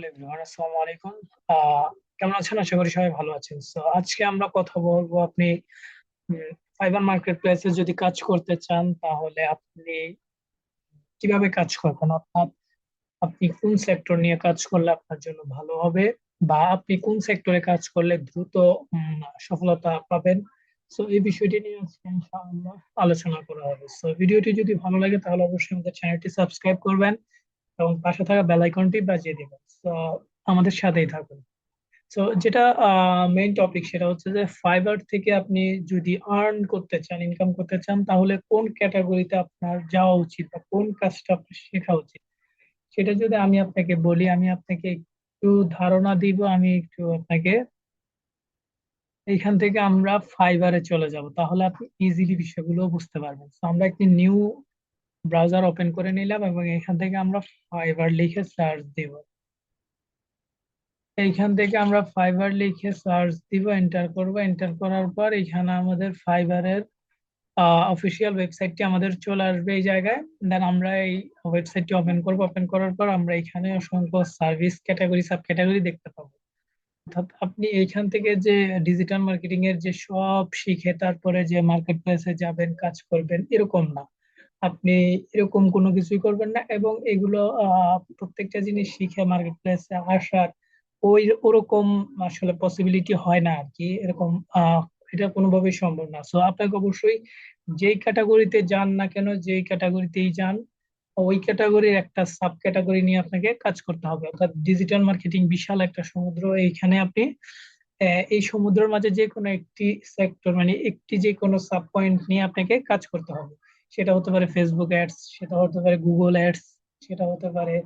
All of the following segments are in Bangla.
হ্যালো এভরিওয়ান আসসালামু আলাইকুম। কেমন আছেন? আশা করি সবাই ভালো আছেন। তো আজকে আমরা কথা বলব আপনি ফাইবার মার্কেট প্লেসে যদি কাজ করতে চান, তাহলে আপনি কীভাবে কাজ করবেন? অর্থাৎ আপনি কোন সেক্টর নিয়ে কাজ করলে আপনার জন্য ভালো হবে? বা আপনি কোন সেক্টরে কাজ করলে দ্রুত সফলতা পাবেন? সো এই বিষয়টি নিয়ে আজকে ইনশাআল্লাহ আলোচনা করা হবে। সো ভিডিওটি যদি ভালো লাগে, তাহলে অবশ্যই আমাদের চ্যানেলটি সাবস্ক্রাইব করবেন। এবং পাশে থাকা বেল আইকনটি বাজিয়ে দিবেন তো আমাদের সাথেই থাকুন। তো যেটা মেইন টপিক সেটা হচ্ছে যে ফাইবার থেকে আপনি যদি আর্ন করতে চান ইনকাম করতে চান, তাহলে কোন ক্যাটাগরিতে আপনার যাওয়া উচিত বা কোন কাজটা আপনার শেখা উচিত? সেটা যদি আমি আপনাকে বলি, আমি আপনাকে একটু ধারণা দিব, আমি একটু আপনাকে এইখান থেকে আমরা ফাইবারে চলে যাব। তাহলে আপনি ইজিলি বিষয়গুলো বুঝতে পারবেন। আমরা একটি নিউ ব্রাউজার ওপেন করে নিলাম এবং এখান থেকে আমরা ফাইবার লিখে সার্চ দিব। এইখান থেকে আমরা ফাইবার লিখে সার্চ দিব এন্টার করব। এন্টার করার পর এখানে আমাদের ফাইবারের অফিসিয়াল ওয়েবসাইটটি আমাদের চলে আসবে এই জায়গায়। দেন আমরা এই ওয়েবসাইটটি ওপেন করব। ওপেন করার পর আমরা এখানে অসংখ্য সার্ভিস ক্যাটাগরি সাব ক্যাটাগরি দেখতে পাবো। অর্থাৎ আপনি এইখান থেকে যে ডিজিটাল মার্কেটিং এর যে সব শিখে, তারপরে যে মার্কেট প্লেসে যাবেন, কাজ করবেন, এরকম না। আপনি এরকম কোনো কিছুই করবেন না এবং এগুলো প্রত্যেকটা জিনিস শিখে মার্কেট প্লেসে আসার ওই, ওরকম আসলে পসিবিলিটি হয় না আর কি এরকম এটা কোনোভাবেই সম্ভব না। সো আপনাকে অবশ্যই যেই ক্যাটাগরিতে যান না কেন, যেই ক্যাটাগরিতেই যান, ওই ক্যাটাগরির একটা সাব ক্যাটাগরি নিয়ে আপনাকে কাজ করতে হবে। অর্থাৎ ডিজিটাল মার্কেটিং বিশাল একটা সমুদ্র। এইখানে আপনি এই সমুদ্রের মাঝে যে কোনো একটি সেক্টর মানে একটি যে কোনো সাব পয়েন্ট নিয়ে আপনাকে কাজ করতে হবে। সেটা হতে পারে ফেসবুক অ্যাডস সেটা হতে পারে গুগল অ্যাডস সেটা হতে পারে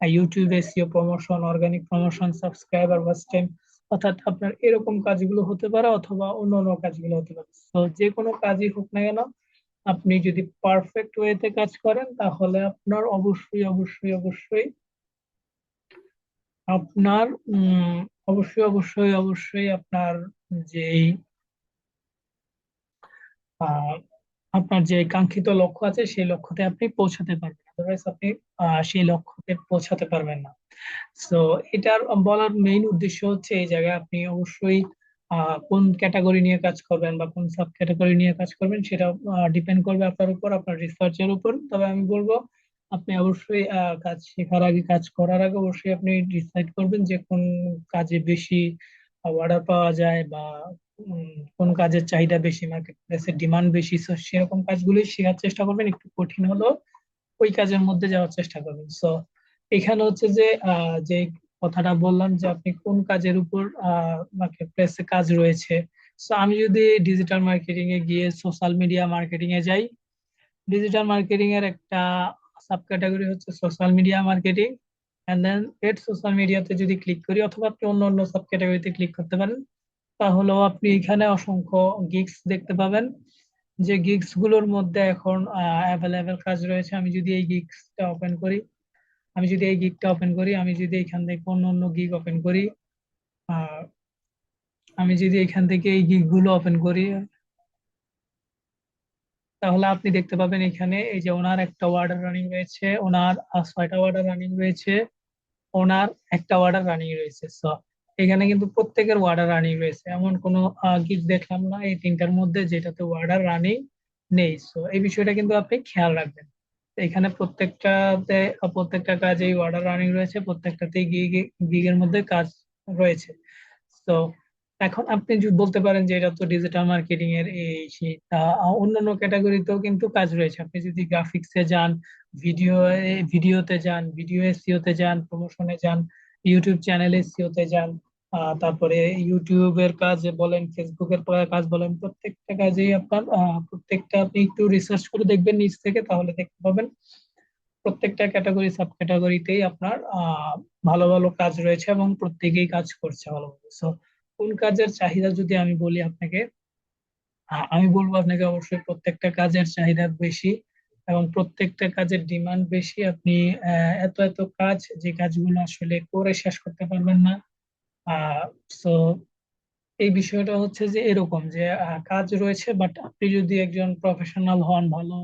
YouTube SEO promotion organic promotion subscriber watch time অর্থাৎ আপনার এরকম কাজগুলো হতে পারে অথবা অন্য অন্য কাজগুলো হতে পারে। তো যে কোনো কাজই হোক না কেন আপনি যদি পারফেক্ট ওয়েতে কাজ করেন তাহলে আপনার অবশ্যই অবশ্যই অবশ্যই আপনার অবশ্যই অবশ্যই অবশ্যই আপনার যেই আপনার যে কাঙ্ক্ষিত লক্ষ্য আছে, সেই লক্ষ্যতে আপনি পৌঁছাতে পারবেন। আদারওয়াইজ আপনি সেই লক্ষ্যতে পৌঁছাতে পারবেন না। সো এটার বলার মেইন উদ্দেশ্য হচ্ছে এই জায়গায় আপনি অবশ্যই কোন ক্যাটাগরি নিয়ে কাজ করবেন বা কোন সাব ক্যাটাগরি নিয়ে কাজ করবেন সেটা ডিপেন্ড করবে আপনার উপর, আপনার রিসার্চের উপর। তবে আমি বলব, আপনি অবশ্যই কাজ শেখার আগে, কাজ করার আগে অবশ্যই আপনি ডিসাইড করবেন যে কোন কাজে বেশি অর্ডার পাওয়া যায় বা কোন কাজের চাহিদা বেশি মার্কেট প্লেসের ডিমান্ড বেশি, so সেরকম কাজগুলোই শেখার চেষ্টা করবেন। একটু কঠিন হলেও ওই কাজের মধ্যে যাওয়ার চেষ্টা করবেন। সো এখানে হচ্ছে যে যে কথাটা বললাম যে আপনি কোন কাজের উপর মার্কেট প্লেসে কাজ রয়েছে। সো আমি যদি ডিজিটাল মার্কেটিং এ গিয়ে সোশ্যাল মিডিয়া মার্কেটিং এ যাই ডিজিটাল মার্কেটিং এর একটা সাব ক্যাটাগরি হচ্ছে social media marketing and then paid social মিডিয়াতে যদি ক্লিক করি, অথবা আপনি অন্য অন্য সাব ক্যাটাগরিতে ক্লিক করতে পারেন তাহলেও আপনি এখানে অসংখ্য গিগস দেখতে পাবেন। যে গিগসগুলোর মধ্যে এখন অ্যাভেলেবেল কাজ রয়েছে। আমি যদি এই গিগসটা ওপেন করি, আমি যদি এই গিগটা ওপেন করি, আমি যদি এখান থেকে অন্য অন্য গিগ ওপেন করি আমি যদি এখান থেকে এই গিগগুলো ওপেন করি, তাহলে আপনি দেখতে পাবেন এখানে এই যে ওনার একটা অর্ডার রানিং রয়েছে, ওনার ছয়টা অর্ডার রানিং রয়েছে, ওনার একটা অর্ডার রানিং রয়েছে। সো এখানে কিন্তু প্রত্যেকের ওয়ার্ডার রানিং রয়েছে। এমন কোনো গিগ দেখলাম না এই তিনটার মধ্যে যেটাতে ওয়ার্ডার রানিং নেই। সো এই বিষয়টা কিন্তু আপনি খেয়াল রাখবেন। এখানে প্রত্যেকটাতে, প্রত্যেকটা কাজেই ওয়ার্ডার রানিং রয়েছে, প্রত্যেকটাতেই গিগ গিগের মধ্যে কাজ রয়েছে। তো এখন আপনি যদি বলতে পারেন যে এটা তো ডিজিটাল মার্কেটিং এর এই অন্যান্য ক্যাটাগরিতেও কিন্তু কাজ রয়েছে। আপনি যদি গ্রাফিক্সে যান ভিডিও ভিডিওতে যান ভিডিও এসইওতে যান প্রমোশনে যান ইউটিউব চ্যানেল এসইওতে যান তারপরে ইউটিউবের কাজ বলেন, ফেসবুকের কাজ বলেন, প্রত্যেকটা কাজেই আপনার প্রত্যেকটা আপনি একটু রিসার্চ করে দেখবেন নিজ থেকে, তাহলে দেখতে পাবেন প্রত্যেকটা ক্যাটাগরি সাব ক্যাটাগরিতেই আপনার ভালো ভালো কাজ রয়েছে এবং প্রত্যেকেই কাজ করছে ভালোভাবে। সো কোন কাজের চাহিদা যদি আমি বলি আপনাকে আমি বলব আপনাকে অবশ্যই প্রত্যেকটা কাজের চাহিদা বেশি এবং প্রত্যেকটা কাজের ডিমান্ড বেশি। আপনি এত এত কাজ যে কাজগুলো আসলে করে শেষ করতে পারবেন না। সো এই বিষয়টা হচ্ছে যে এরকম যে কাজ রয়েছে বাট আপনি যদি একজন প্রফেশনাল হন, ভালো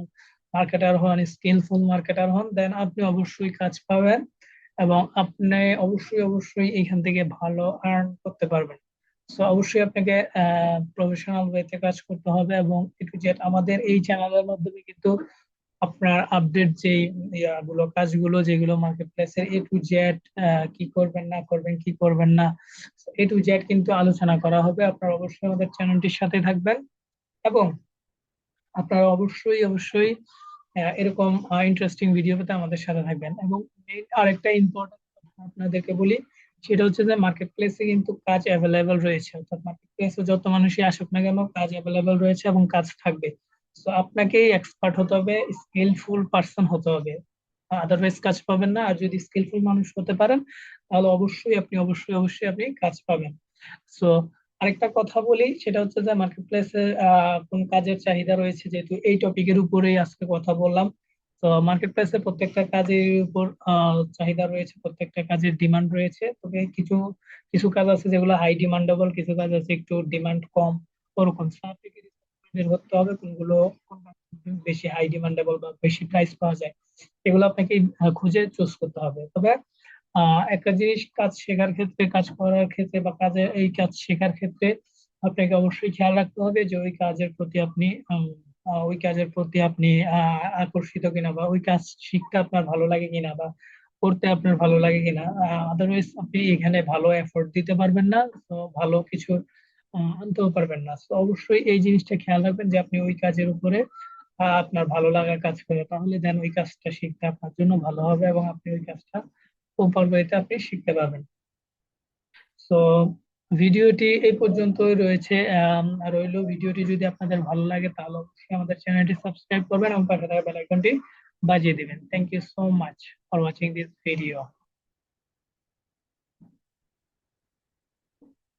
মার্কেটার হন স্কিলফুল মার্কেটার হন দেন আপনি অবশ্যই কাজ পাবেন এবং আপনি অবশ্যই অবশ্যই এখান থেকে ভালো আর্ন করতে পারবেন। সো অবশ্যই আপনাকে প্রফেশনাল ওয়েতে কাজ করতে হবে এবং এ টু আমাদের এই চ্যানেলের মাধ্যমে কিন্তু আপনার আপডেট যে ইয়াগুলো কাজগুলো যেগুলো মার্কেট প্লেসের এ টু জেড কি করবেন, না করবেন, কি করবেন না এ টু জেড কিন্তু আলোচনা করা হবে। আপনারা অবশ্যই আমাদের চ্যানেলটির সাথে থাকবেন এবং আপনারা অবশ্যই অবশ্যই এরকম ইন্টারেস্টিং ভিডিও পেতে আমাদের সাথে থাকবেন। এবং আরেকটা ইম্পর্টেন্ট কথা আপনাদেরকে বলি, সেটা হচ্ছে যে মার্কেট প্লেসে কিন্তু কাজ অ্যাভেলেবেল রয়েছে। অর্থাৎ মার্কেট প্লেসে যত মানুষই আসুক না কেন, কাজ অ্যাভেলেবেল রয়েছে এবং কাজ থাকবে। তো আপনাকেই এক্সপার্ট হতে হবে স্কিলফুল পার্সন হতে হবে। আদারওয়াইজ কাজ পাবেন না। আর যদি স্কিলফুল মানুষ হতে পারেন, তাহলে অবশ্যই আপনি, অবশ্যই অবশ্যই আপনি কাজ পাবেন। সো আরেকটা কথা বলি, সেটা হচ্ছে যে মার্কেট প্লেসে কোন কাজের চাহিদা রয়েছে, যেহেতু এই টপিকের উপরেই আজকে কথা বললাম। তো মার্কেট প্লেসে প্রত্যেকটা কাজের উপর চাহিদা রয়েছে, প্রত্যেকটা কাজের ডিমান্ড রয়েছে। তবে কিছু কিছু কাজ আছে যেগুলো হাই ডিমান্ডেবল কিছু কাজ আছে একটু ডিমান্ড কম, ওরকম। So আপনাকে বের করতে হবে, কোনগুলো বেশি হাই ডিমান্ডেবল বা বেশি প্রাইস পাওয়া যায়, এগুলো আপনাকে খুঁজে চুজ করতে হবে। তবে একটা জিনিস কাজ শেখার ক্ষেত্রে, কাজ করার ক্ষেত্রে বা কাজে এই কাজ শেখার ক্ষেত্রে আপনাকে অবশ্যই খেয়াল রাখতে হবে যে ওই কাজের প্রতি আপনি ওই কাজের প্রতি আপনি আকর্ষিত কিনা বা ওই কাজ শিখতে আপনার ভালো লাগে কিনা বা করতে আপনার ভালো লাগে কিনা। আদারওয়াইজ আপনি এখানে ভালো এফোর্ট দিতে পারবেন না। তো ভালো কিছু আনতেও পারবেন না। তো অবশ্যই এই জিনিসটা খেয়াল রাখবেন যে আপনি ওই কাজের উপরে আপনার ভালো লাগার কাজ করে। তাহলে দেন ওই কাজটা শিখতে আপনার জন্য ভালো হবে এবং আপনি ওই কাজটা প্রপার আপনি শিখতে পারবেন। তো ভিডিওটি এই পর্যন্তই রয়েছে। রইল ভিডিওটি যদি আপনাদের ভালো লাগে তাহলে অবশ্যই আমাদের চ্যানেলটি সাবস্ক্রাইব করবেন এবং পাশে থাকা বেল আইকনটি বাজিয়ে দিবেন। Thank you so much for watching this video